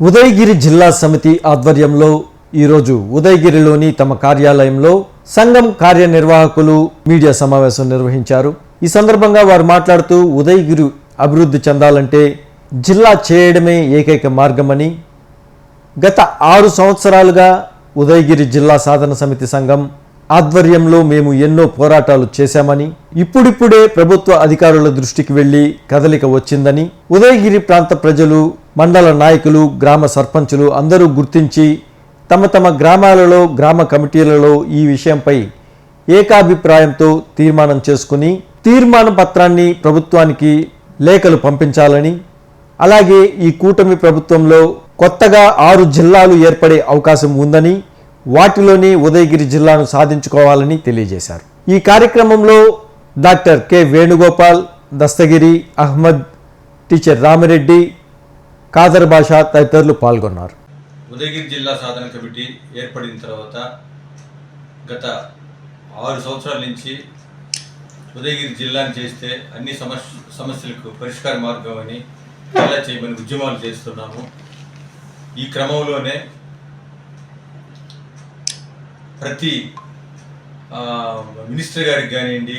ఉదయగిరి జిల్లా సమితి ఆధ్వర్యంలో ఈరోజు ఉదయగిరిలోని తమ కార్యాలయంలో సంఘం కార్యనిర్వాహకులు మీడియా సమావేశం నిర్వహించారు. ఈ సందర్భంగా వారు మాట్లాడుతూ ఉదయగిరి అభివృద్ధి చెందాలంటే జిల్లా చేయడమే ఏకైక మార్గమని గత ఆరు సంవత్సరాలుగా ఉదయగిరి జిల్లా సాధన సమితి సంఘం ఆధ్వర్యంలో మేము ఎన్నో పోరాటాలు చేశామని ఇప్పుడిప్పుడే ప్రభుత్వ అధికారుల దృష్టికి వెళ్ళి కదలిక వచ్చిందని ఉదయగిరి ప్రాంత ప్రజలు మండల నాయకులు గ్రామ సర్పంచులు అందరూ గుర్తించి తమ తమ గ్రామాలలో గ్రామ కమిటీలలో ఈ విషయంపై ఏకాభిప్రాయంతో తీర్మానం చేసుకుని తీర్మాన పత్రాన్ని ప్రభుత్వానికి లేఖలు పంపించాలని అలాగే ఈ కూటమి ప్రభుత్వంలో కొత్తగా ఆరు జిల్లాలు ఏర్పడే అవకాశం ఉందని వాటిలోనే ఉదయగిరి జిల్లాను సాధించుకోవాలని తెలియజేశారు. ఈ కార్యక్రమంలో doctor K Venugopal Dastagiri Ahmed teacher Ramireddy Khader Basha తదితరులు పాల్గొన్నారు. ఉదయగిరి జిల్లా సాధన కమిటీ ఏర్పడిన తర్వాత గత ఆరు సంవత్సరాల నుంచి ఉదయగిరి జిల్లాని చేస్తే అన్ని సమస్య సమస్యలకు పరిష్కార మార్గం అని ఎలా చేయమని ఉద్యమాలు చేస్తున్నాము. ఈ క్రమంలోనే ప్రతి మినిస్టర్ గారికి కానివ్వండి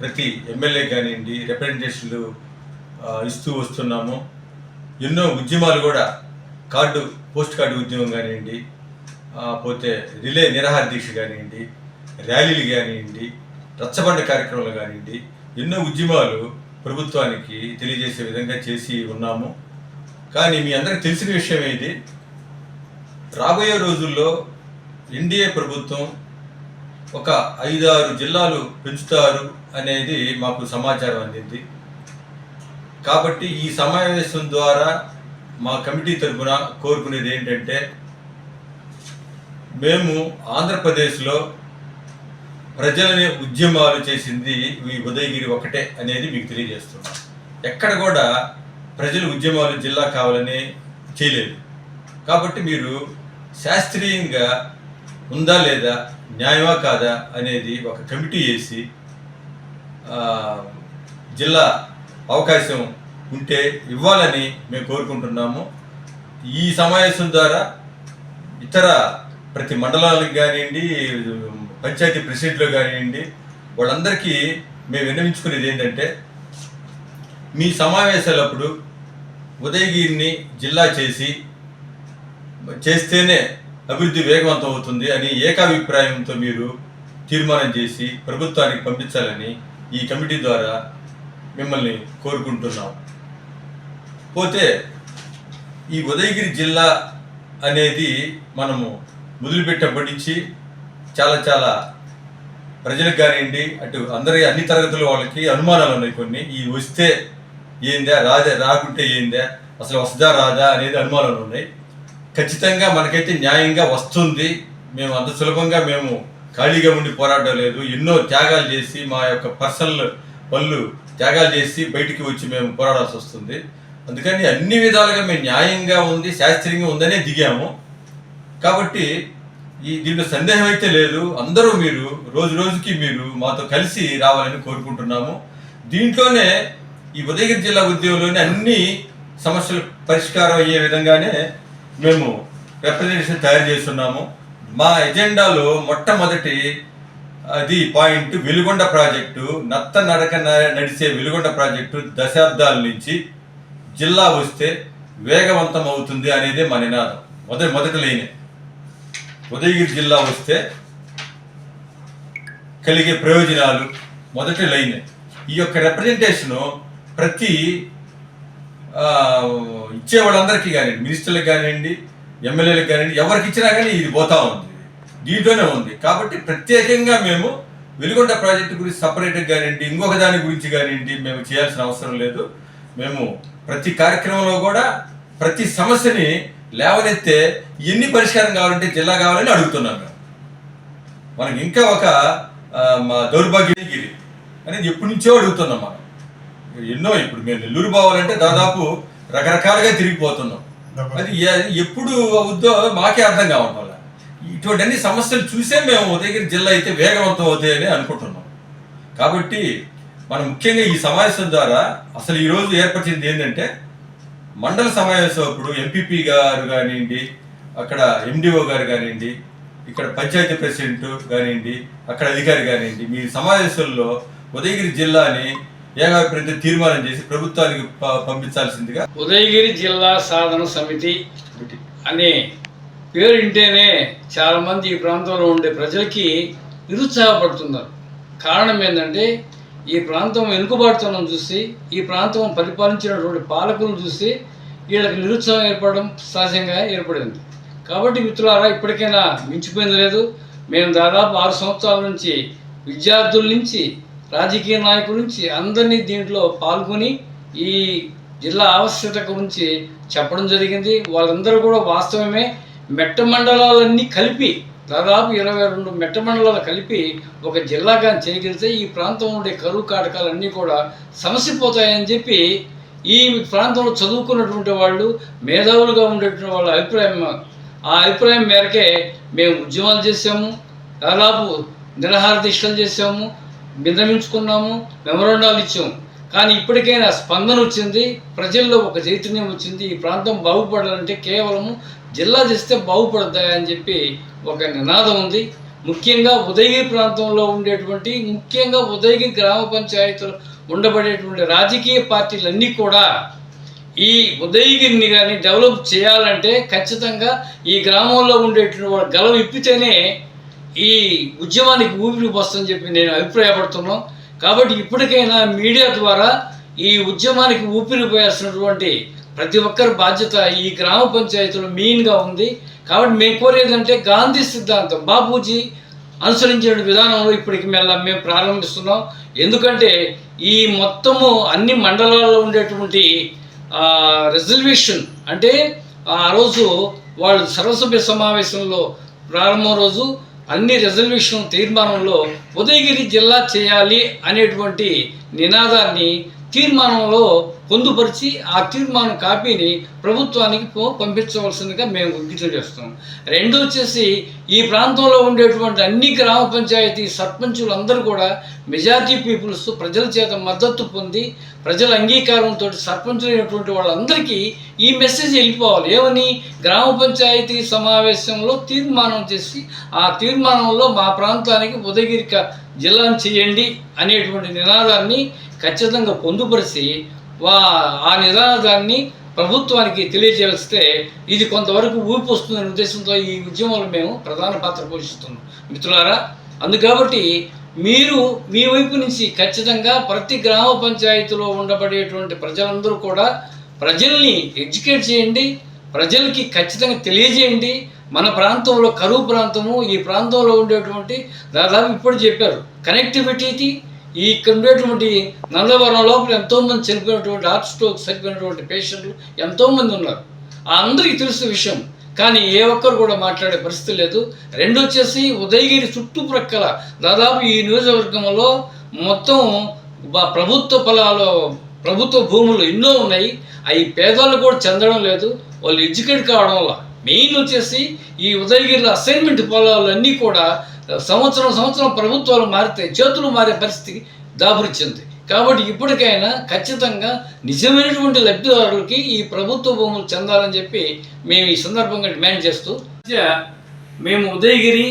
ప్రతి ఎమ్మెల్యే కానివ్వండి రిప్రజెంటేషన్లు ఇస్తూ వస్తున్నాము. ఎన్నో ఉద్యమాలు కూడా కార్డు పోస్ట్ కార్డు ఉద్యమం కానివ్వండి పోతే రిలే నిరాహార దీక్ష కానివ్వండి ర్యాలీలు కానివ్వండి రచ్చబండ కార్యక్రమాలు కానివ్వండి ఎన్నో ఉద్యమాలు ప్రభుత్వానికి తెలియజేసే విధంగా చేసి ఉన్నాము. కానీ మీ అందరికి తెలిసిన విషయం ఇది రాబోయే రోజుల్లో ఎన్డీఏ ప్రభుత్వం ఒక ఐదారు జిల్లాలు పెంచుతారు అనేది మాకు సమాచారం అందింది. కాబట్టి ఈ సమావేశం ద్వారా మా కమిటీ తరఫున కోరుకునేది ఏంటంటే మేము ఆంధ్రప్రదేశ్లో ప్రజలని ఉద్యమాలు చేసింది ఈ ఉదయగిరి ఒకటే అనేది మీకు తెలియజేస్తున్నాం. ఎక్కడ కూడా ప్రజలు ఉద్యమాలు జిల్లా కావాలని చేయలేదు. కాబట్టి మీరు శాస్త్రీయంగా ఉందా లేదా న్యాయమా కాదా అనేది ఒక కమిటీ వేసి జిల్లా అవకాశం ఉంటే ఇవ్వాలని మేము కోరుకుంటున్నాము. ఈ సమావేశం ద్వారా ఇతర ప్రతి మండలాలకు కానివ్వండి పంచాయతీ ప్రెసిడెంట్లు కానివ్వండి వాళ్ళందరికీ మేము విన్నవించుకునేది ఏంటంటే మీ సమావేశాలప్పుడు ఉదయగిరిని జిల్లా చేసి చేస్తేనే అభివృద్ధి వేగవంతం అవుతుంది అని ఏకాభిప్రాయంతో మీరు తీర్మానం చేసి ప్రభుత్వానికి పంపించాలని ఈ కమిటీ ద్వారా మిమ్మల్ని కోరుకుంటున్నాం. పోతే ఈ ఉదయగిరి జిల్లా అనేది మనము మొదలుపెట్టినప్పటి నుంచి చాలా చాలా ప్రజలకు కానివ్వండి అటు అందరి అన్ని తరగతుల వాళ్ళకి అనుమానాలు ఉన్నాయి కొన్ని. ఈ వస్తే ఏందా రాదే రాకుంటే ఏందా అసలు వస్తుందా రాదా అనేది అనుమానాలు ఉన్నాయి. ఖచ్చితంగా మనకైతే న్యాయంగా వస్తుంది. మేము అంత సులభంగా మేము ఖాళీగా ఉండి పోరాటం లేదు. ఎన్నో త్యాగాలు చేసి మా యొక్క పర్సనల్ పనులు త్యాగాలు చేసి బయటికి వచ్చి మేము పోరాడాల్సి వస్తుంది. అందుకని అన్ని విధాలుగా మేము న్యాయంగా ఉంది శాస్త్రీయంగా ఉందనే దిగాము. కాబట్టి ఈ దీంట్లో సందేహం అయితే లేదు. అందరూ మీరు రోజు రోజుకి మీరు మాతో కలిసి రావాలని కోరుకుంటున్నాము. దీంట్లోనే ఈ ఉదయగిరి జిల్లా ఉద్యోగంలోనే అన్ని సమస్యలు పరిష్కారం అయ్యే విధంగానే మేము రిప్రజెంటేషన్ తయారు చేస్తున్నాము. మా ఎజెండాలో మొట్టమొదటి అది పాయింట్ వెలుగొండ ప్రాజెక్టు నత్త నడక నడిచే వెలుగొండ ప్రాజెక్టు దశాబ్దాల నుంచి జిల్లా వస్తే వేగవంతం అవుతుంది అనేదే మా నినాదం. మొదటి మొదటి లైనే. ఉదయగిరి జిల్లా వస్తే కలిగే ప్రయోజనాలు మొదటి లైన్. ఈ యొక్క రిప్రజెంటేషను ప్రతి ఆ, ఇచ్చే వాళ్ళందరికీ కానివ్వండి మినిస్టర్లకు కానివ్వండి ఎమ్మెల్యేలకు కానివ్వండి ఎవరికి ఇచ్చినా కానీ ఇది పోతా ఉంది. దీంట్లోనే ఉంది. కాబట్టి ప్రత్యేకంగా మేము వెలుగొండ ప్రాజెక్టు గురించి సపరేట్గా కానివ్వండి ఇంకొక దాని గురించి కానివ్వండి మేము చేయాల్సిన అవసరం లేదు. మేము ప్రతి కార్యక్రమంలో కూడా ప్రతి సమస్యని లేవనెత్తే ఎన్ని పరిష్కారం కావాలంటే జిల్లా కావాలని అడుగుతున్నాం మేము మనకి ఇంకా ఒక దౌర్భాగ్యగిరి అనేది ఎప్పటి నుంచో అడుగుతున్నాం మనం. ఎన్నో ఇప్పుడు మేము నెల్లూరు పోవాలంటే దాదాపు రకరకాలుగా తిరిగిపోతున్నాం. అది ఎప్పుడు అవుద్దో మాకే అర్థం కావటం వల్ల. ఇటువంటి అన్ని సమస్యలు చూసే మేము ఉదయగిరి జిల్లా అయితే వేగవంతం అవుతాయని అనుకుంటున్నాం. కాబట్టి మనం ముఖ్యంగా ఈ సమావేశం ద్వారా అసలు ఈ రోజు ఏర్పరిచింది ఏంటంటే మండల సమావేశం అప్పుడు ఎంపీపీ గారు కానివ్వండి అక్కడ ఎండిఓ గారు కానివ్వండి ఇక్కడ పంచాయతీ ప్రెసిడెంట్ కానివ్వండి అక్కడ అధికారి కానివ్వండి మీ సమావేశంలో ఉదయగిరి జిల్లాని ఏకాభిప్రాయంతో తీర్మానం చేసి ప్రభుత్వానికి ప- పంపించాల్సిందిగా ఉదయగిరి జిల్లా సాధన సమితి అనే పేరు వింటేనే చాలామంది ఈ ప్రాంతంలో ఉండే ప్రజలకి నిరుత్సాహపడుతున్నారు. కారణం ఏంటంటే ఈ ప్రాంతం వెనుకబాటుతనం చూసి ఈ ప్రాంతం పరిపాలించినటువంటి పాలకులను చూసి వీళ్ళకి నిరుత్సాహం ఏర్పడడం సహజంగా ఏర్పడింది. కాబట్టి మిత్రులారా ఇప్పటికైనా మించిపోయింది లేదు. మేము దాదాపు ఆరు సంవత్సరాల నుంచి విద్యార్థుల నుంచి రాజకీయ నాయకుల నుంచి అందరినీ దీంట్లో పాల్గొని ఈ జిల్లా ఆవశ్యకత గురించి చెప్పడం జరిగింది. వాళ్ళందరూ కూడా వాస్తవమే. మెట్ట మండలాలన్నీ కలిపి దాదాపు ఇరవై రెండు మెట్ట మండలాలు కలిపి ఒక జిల్లాగా చేయగలిగితే ఈ ప్రాంతం ఉండే కరువు కాటకాలన్నీ కూడా సమసిపోతాయని చెప్పి ఈ ప్రాంతంలో చదువుకున్నటువంటి వాళ్ళు మేధావులుగా ఉండేటువంటి వాళ్ళ అభిప్రాయం ఆ అభిప్రాయం మేరకే మేము ఉద్యమాలు చేసాము దాదాపు నిరహార దీక్షలు చేసాము విన్నవించుకున్నాము మెమరాండాలు ఇచ్చాము. కానీ ఇప్పటికైనా స్పందన వచ్చింది ప్రజల్లో ఒక చైతన్యం వచ్చింది ఈ ప్రాంతం బాగుపడాలంటే కేవలము జిల్లా చేస్తే బాగుపడతాయని చెప్పి ఒక నినాదం ఉంది. ముఖ్యంగా ఉదయగిరి ప్రాంతంలో ఉండేటువంటి ముఖ్యంగా ఉదయగిరి గ్రామ పంచాయతీలు ఉండబడేటువంటి రాజకీయ పార్టీలన్నీ కూడా ఈ ఉదయగిరిని కానీ డెవలప్ చేయాలంటే ఖచ్చితంగా ఈ గ్రామంలో ఉండేటువంటి వాళ్ళ గలం ఇప్పితేనే ఈ ఉద్యమానికి ఊపిరి వస్తుందని చెప్పి నేను అభిప్రాయపడుతున్నాను కాబట్టి ఇప్పటికైనా మీడియా ద్వారా ఈ ఉద్యమానికి ఊపిరి పోయాల్సినటువంటి ప్రతి ఒక్కరి బాధ్యత ఈ గ్రామ పంచాయతీలో మెయిన్గా ఉంది. కాబట్టి మేము కోరేదంటే గాంధీ సిద్ధాంతం. బాపూజీ అనుసరించిన విధానంలో ఇప్పటికి మెల్ల మేము ప్రారంభిస్తున్నాం. ఎందుకంటే ఈ మొత్తము అన్ని మండలాల్లో ఉండేటువంటి రిజర్వేషన్ అంటే ఆ రోజు వాళ్ళు సర్వసభ్య సమావేశంలో ప్రారంభం రోజు అన్ని రిజర్వేషన్ తీర్మానంలో ఉదయగిరి జిల్లా చేయాలి అనేటువంటి నినాదాన్ని తీర్మానంలో పొందుపరిచి ఆ తీర్మానం కాపీని ప్రభుత్వానికి పో- పంపించవలసిందిగా మేము విజ్ఞప్తి చేస్తున్నాం. రెండు వచ్చేసి ఈ ప్రాంతంలో ఉండేటువంటి అన్ని గ్రామ పంచాయతీ సర్పంచులు అందరూ కూడా మెజార్టీ పీపుల్స్ ప్రజల చేత మద్దతు పొంది ప్రజల అంగీకారంతో సర్పంచులైనటువంటి వాళ్ళందరికీ ఈ మెసేజ్ వెళ్ళిపోవాలి. ఏమని? గ్రామ పంచాయతీ సమావేశంలో తీర్మానం చేసి ఆ తీర్మానంలో మా ప్రాంతానికి ఉదయగిరిక జిల్లాను చేయండి అనేటువంటి నినాదాన్ని ఖచ్చితంగా పొందుపరిచి వా ఆ నినాదాన్ని ప్రభుత్వానికి తెలియజేస్తే ఇది కొంతవరకు ఊపి వస్తుందనే ఉద్దేశంతో ఈ ఉద్యమంలో మేము ప్రధాన పాత్ర పోషిస్తున్నాం. మిత్రులారా అందుకాబట్టి మీరు మీ వైపు నుంచి ఖచ్చితంగా ప్రతి గ్రామ పంచాయతీలో ఉండబడేటువంటి ప్రజలందరూ కూడా ప్రజల్ని ఎడ్యుకేట్ చేయండి ప్రజలకి ఖచ్చితంగా తెలియజేయండి. మన ప్రాంతంలో కరువు ప్రాంతము ఈ ప్రాంతంలో ఉండేటువంటి దాదాపు ఇప్పుడు చెప్పారు కనెక్టివిటీ ఇక్కడ ఉండేటువంటి నందవరం లోపల ఎంతోమంది చనిపోయినటువంటి హార్ట్ స్ట్రోక్ చనిపోయినటువంటి పేషెంట్లు ఎంతోమంది ఉన్నారు. ఆ అందరికీ తెలిసిన విషయం. కానీ ఏ ఒక్కరు కూడా మాట్లాడే పరిస్థితి లేదు. రెండు వచ్చేసి ఉదయగిరి చుట్టుప్రక్కల దాదాపు ఈ నియోజకవర్గంలో మొత్తం ప్రభుత్వ పొలాలు ప్రభుత్వ భూములు ఎన్నో ఉన్నాయి. అవి పేదవాళ్ళు కూడా చెందడం లేదు. వాళ్ళు ఎడ్యుకేట్ కావడం వల్ల. మెయిన్ వచ్చేసి ఈ ఉదయగిరిలో అసైన్మెంట్ పొలాలన్నీ కూడా సంవత్సరం సంవత్సరం ప్రభుత్వాలు మారితే చేతులు మారే పరిస్థితి దాపురిచ్చింది. కాబట్టి ఇప్పటికైనా ఖచ్చితంగా నిజమైనటువంటి లబ్ధిదారులకి ఈ ప్రభుత్వ భూములు చెందాలని చెప్పి మేము ఈ సందర్భంగా డిమాండ్ చేస్తూ మేము ఉదయగిరి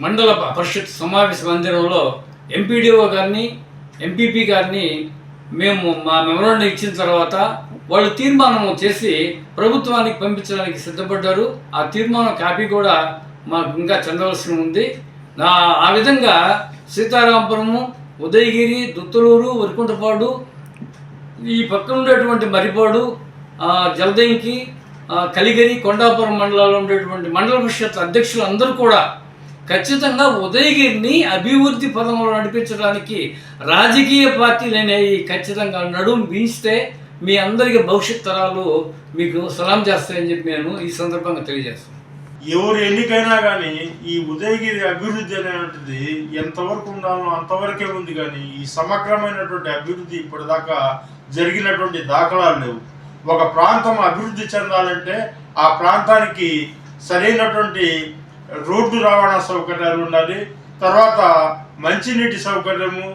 మండల పరిషత్ సమావేశ మందిరంలో ఎంపీడీఓ గారిని ఎంపీపీ గారిని మేము మా మెమరాండం ఇచ్చిన తర్వాత వాళ్ళు తీర్మానం చేసి ప్రభుత్వానికి పంపించడానికి సిద్ధపడ్డారు. ఆ తీర్మానం కాపీ కూడా మాకు ఇంకా చెందవలసి ఉంది. నా ఆ విధంగా సీతారామపురము ఉదయగిరి దుత్తలూరు వరికుంటపాడు ఈ పక్కన ఉండేటువంటి మరిపాడు జలదంకి కలిగిరి కొండాపురం మండలాల్లో ఉండేటువంటి మండల పరిషత్ అధ్యక్షులు అందరూ కూడా ఖచ్చితంగా ఉదయగిరిని అభివృద్ధి పదంలో నడిపించడానికి రాజకీయ పార్టీలు అనేవి ఖచ్చితంగా నడుం బీస్తే మీ అందరికీ భవిష్యత్ తరాలు మీకు సలాం చేస్తాయని చెప్పి నేను ఈ సందర్భంగా తెలియజేస్తాను. ఎవరు ఎన్నికైనా కానీ ఈ ఉదయగిరి అభివృద్ధి అనేటువంటిది ఎంతవరకు ఉండాలో అంతవరకే ఉంది కానీ ఈ సమగ్రమైనటువంటి అభివృద్ధి ఇప్పటిదాకా జరిగినటువంటి దాఖలాలు లేవు. ఒక ప్రాంతం అభివృద్ధి చెందాలంటే ఆ ప్రాంతానికి సరైనటువంటి రోడ్డు రవాణా సౌకర్యాలు ఉండాలి. తర్వాత మంచినీటి సౌకర్యము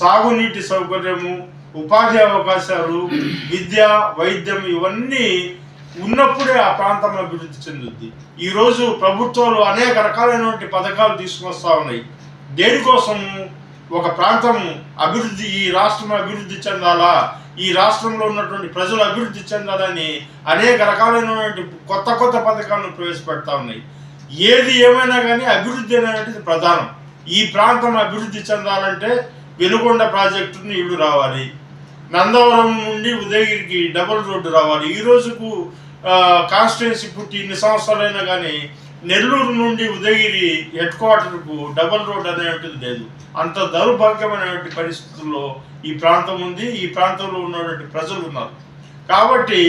సాగునీటి సౌకర్యము ఉపాధి అవకాశాలు విద్య వైద్యం ఇవన్నీ ఉన్నప్పుడే ఆ ప్రాంతం అభివృద్ధి చెందుద్ది. ఈరోజు ప్రభుత్వాలు అనేక రకాలైనటువంటి పథకాలు తీసుకొస్తా ఉన్నాయి. దేనికోసం ఒక ప్రాంతం అభివృద్ధి ఈ రాష్ట్రం అభివృద్ధి చెందాలా? ఈ రాష్ట్రంలో ఉన్నటువంటి ప్రజలు అభివృద్ధి చెందాలని అనేక రకాలైనటువంటి కొత్త కొత్త పథకాలను ప్రవేశపెడతా ఉన్నాయి. ఏది ఏమైనా కానీ అభివృద్ధి అనేటువంటిది ప్రధానం. ఈ ప్రాంతం అభివృద్ధి చెందాలంటే వెలుగొండ ప్రాజెక్టుని ఇళ్ళు రావాలి. నందవరం నుండి ఉదయగిరికి డబుల్ రోడ్డు రావాలి. ఈ రోజుకు కాన్స్టిట్యున్సీ పుట్టి ఇన్ని సంవత్సరాలైనా కానీ నెల్లూరు నుండి ఉదయగిరి హెడ్ క్వార్టర్కు డబుల్ రోడ్ అనేటువంటిది లేదు. అంత దౌర్భాగ్యమైనటువంటి పరిస్థితుల్లో ఈ ప్రాంతం ఉంది. ఈ ప్రాంతంలో ఉన్నటువంటి ప్రజలు ఉన్నారు. కాబట్టి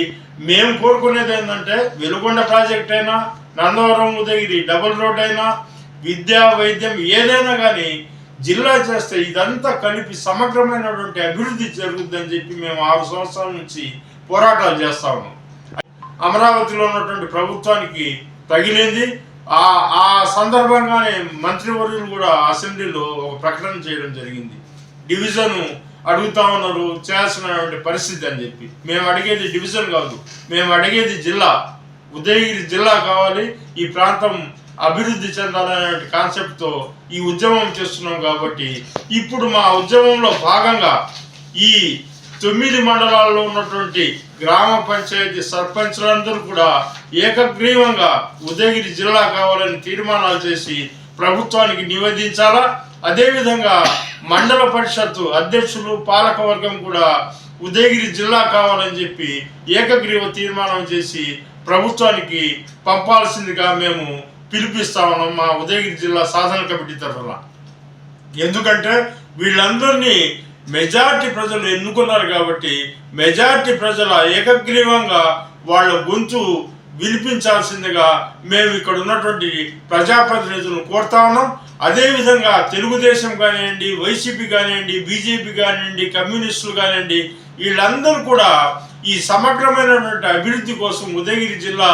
మేము కోరుకునేది ఏంటంటే వెలుగొండ ప్రాజెక్ట్ అయినా నందవరం ఉదయగిరి డబుల్ రోడ్ అయినా విద్యా వైద్యం ఏదైనా కానీ జిల్లా చేస్తే ఇదంతా కలిపి సమగ్రమైనటువంటి అభివృద్ధి జరుగుతుందని చెప్పి మేము ఆరు సంవత్సరాల నుంచి పోరాటాలు చేస్తా ఉన్నాం. అమరావతిలో ఉన్నటువంటి ప్రభుత్వానికి తగిలింది. ఆ ఆ సందర్భంగానే మంత్రివర్యులు కూడా అసెంబ్లీలో ఒక ప్రకటన చేయడం జరిగింది. డివిజన్ అడుగుతా ఉన్నారు చేయాల్సినటువంటి పరిస్థితి అని చెప్పి. మేము అడిగేది డివిజన్ కాదు మేము అడిగేది జిల్లా. ఉదయగిరి జిల్లా కావాలి ఈ ప్రాంతం అభివృద్ధి చెందాలనే కాన్సెప్ట్తో ఈ ఉద్యమం చేస్తున్నాం కాబట్టి ఇప్పుడు మా ఉద్యమంలో భాగంగా ఈ తొమ్మిది మండలాల్లో ఉన్నటువంటి గ్రామ పంచాయతీ సర్పంచులందరూ కూడా ఏకగ్రీవంగా ఉదయగిరి జిల్లా కావాలని తీర్మానాలు చేసి ప్రభుత్వానికి నివేదించాలా? అదేవిధంగా మండల పరిషత్తు అధ్యక్షులు పాలకవర్గం కూడా ఉదయగిరి జిల్లా కావాలని చెప్పి ఏకగ్రీవ తీర్మానం చేసి ప్రభుత్వానికి పంపాల్సిందిగా మేము పిలిపిస్తా ఉన్నాం మా ఉదయగిరి జిల్లా సాధన కమిటీ తరఫున. ఎందుకంటే వీళ్ళందరినీ మెజారిటీ ప్రజలు ఎన్నుకున్నారు కాబట్టి మెజారిటీ ప్రజల ఏకగ్రీవంగా వాళ్ళ గొంతు వినిపించాల్సిందిగా మేము ఇక్కడ ఉన్నటువంటి ప్రజాప్రతినిధులను కోరుతా ఉన్నాం. అదేవిధంగా తెలుగుదేశం కానివ్వండి వైసీపీ కానివ్వండి బీజేపీ కానివ్వండి కమ్యూనిస్టులు కానివ్వండి వీళ్ళందరూ కూడా ఈ సమగ్రమైనటువంటి అభివృద్ధి కోసం ఉదయగిరి జిల్లా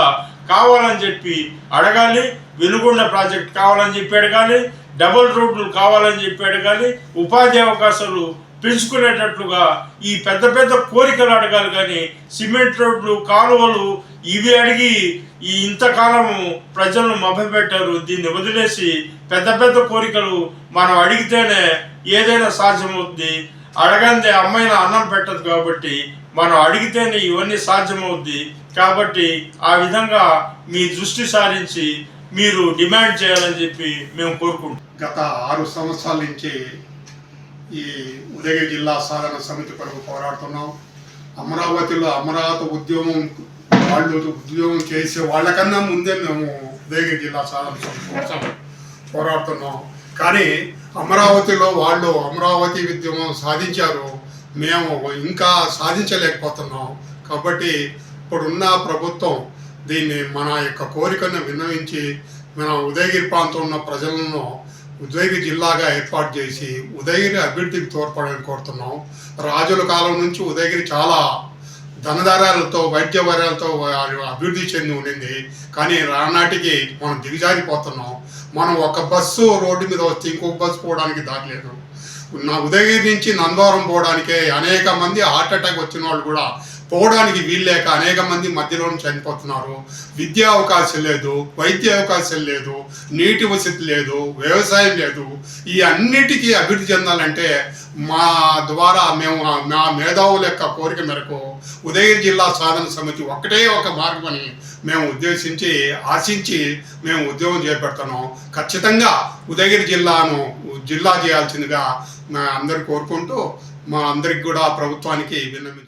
కావాలని చెప్పి అడగాలి. వెలుగొండ ప్రాజెక్ట్ కావాలని చెప్పి అడగాలి డబుల్ రోడ్లు కావాలని చెప్పాడు కానీ ఉపాధి అవకాశాలు పెంచుకునేటట్లుగా ఈ పెద్ద పెద్ద కోరికలు అడగాలి కానీ సిమెంట్ రోడ్లు కాలువలు ఇవి అడిగి ఈ ఇంతకాలము ప్రజలను మభ్యపెట్టారు. దీన్ని వదిలేసి పెద్ద పెద్ద కోరికలు మనం అడిగితేనే ఏదైనా సాధ్యమవుద్ది. అడగందే అమ్మాయిన అన్నం పెట్టదు కాబట్టి మనం అడిగితేనే ఇవన్నీ సాధ్యమవుద్ది. కాబట్టి ఆ విధంగా మీ దృష్టి సారించి మీరు డిమాండ్ చేయాలని చెప్పి మేము కోరుకుంటాం గత ఆరు సంవత్సరాల నుంచి ఈ ఉదయగిరి జిల్లా సాధన సమితి కొరకు పోరాడుతున్నాం. అమరావతిలో అమరావతి ఉద్యమం వాళ్ళు ఉద్యోగం చేసే వాళ్ళకన్నా ముందే మేము ఉదయగిరి జిల్లా సాధన సమితి కోసం పోరాడుతున్నాం. కానీ అమరావతిలో వాళ్ళు అమరావతి ఉద్యమం సాధించారు. మేము ఇంకా సాధించలేకపోతున్నాం. కాబట్టి ఇప్పుడున్న ప్రభుత్వం దీన్ని మన యొక్క కోరికను విన్నవించి మన ఉదయగిరి ప్రాంతంలో ఉన్న ప్రజలను ఉదయగిరి జిల్లాగా ఏర్పాటు చేసి ఉదయగిరి అభివృద్ధికి తోడ్పడాలని కోరుతున్నాం. రాజుల కాలం నుంచి ఉదయగిరి చాలా ధనధారాలతో వైద్య వరాలతో అభివృద్ధి చెంది ఉండింది. కానీ రానాటికి మనం దిగజారిపోతున్నాం. మనం ఒక బస్సు రోడ్డు మీద వస్తే ఇంకొక బస్సు పోవడానికి దాటలేదు నా ఉదయగిరి నుంచి నందవరం పోవడానికే అనేక మంది హార్ట్ అటాక్ వచ్చిన వాళ్ళు కూడా పోవడానికి వీల్లేక అనేక మంది మధ్యలో చనిపోతున్నారు. విద్యా అవకాశం లేదు వైద్య అవకాశం లేదు నీటి వసతి లేదు వ్యవసాయం లేదు. ఈ అన్నిటికీ అభివృద్ధి చెందాలంటే మా ద్వారా మేము మా మేధావుల యొక్క కోరిక మేరకు ఉదయగిరి జిల్లా సాధన సమితి ఒకటే ఒక మార్గమని మేము ఉద్దేశించి ఆశించి మేము ఉద్యోగం చేపడుతున్నాం. ఖచ్చితంగా ఉదయగిరి జిల్లాను జిల్లా చేయాల్సిందిగా అందరు కోరుకుంటూ మా అందరికి కూడా ప్రభుత్వానికి విన్నవించు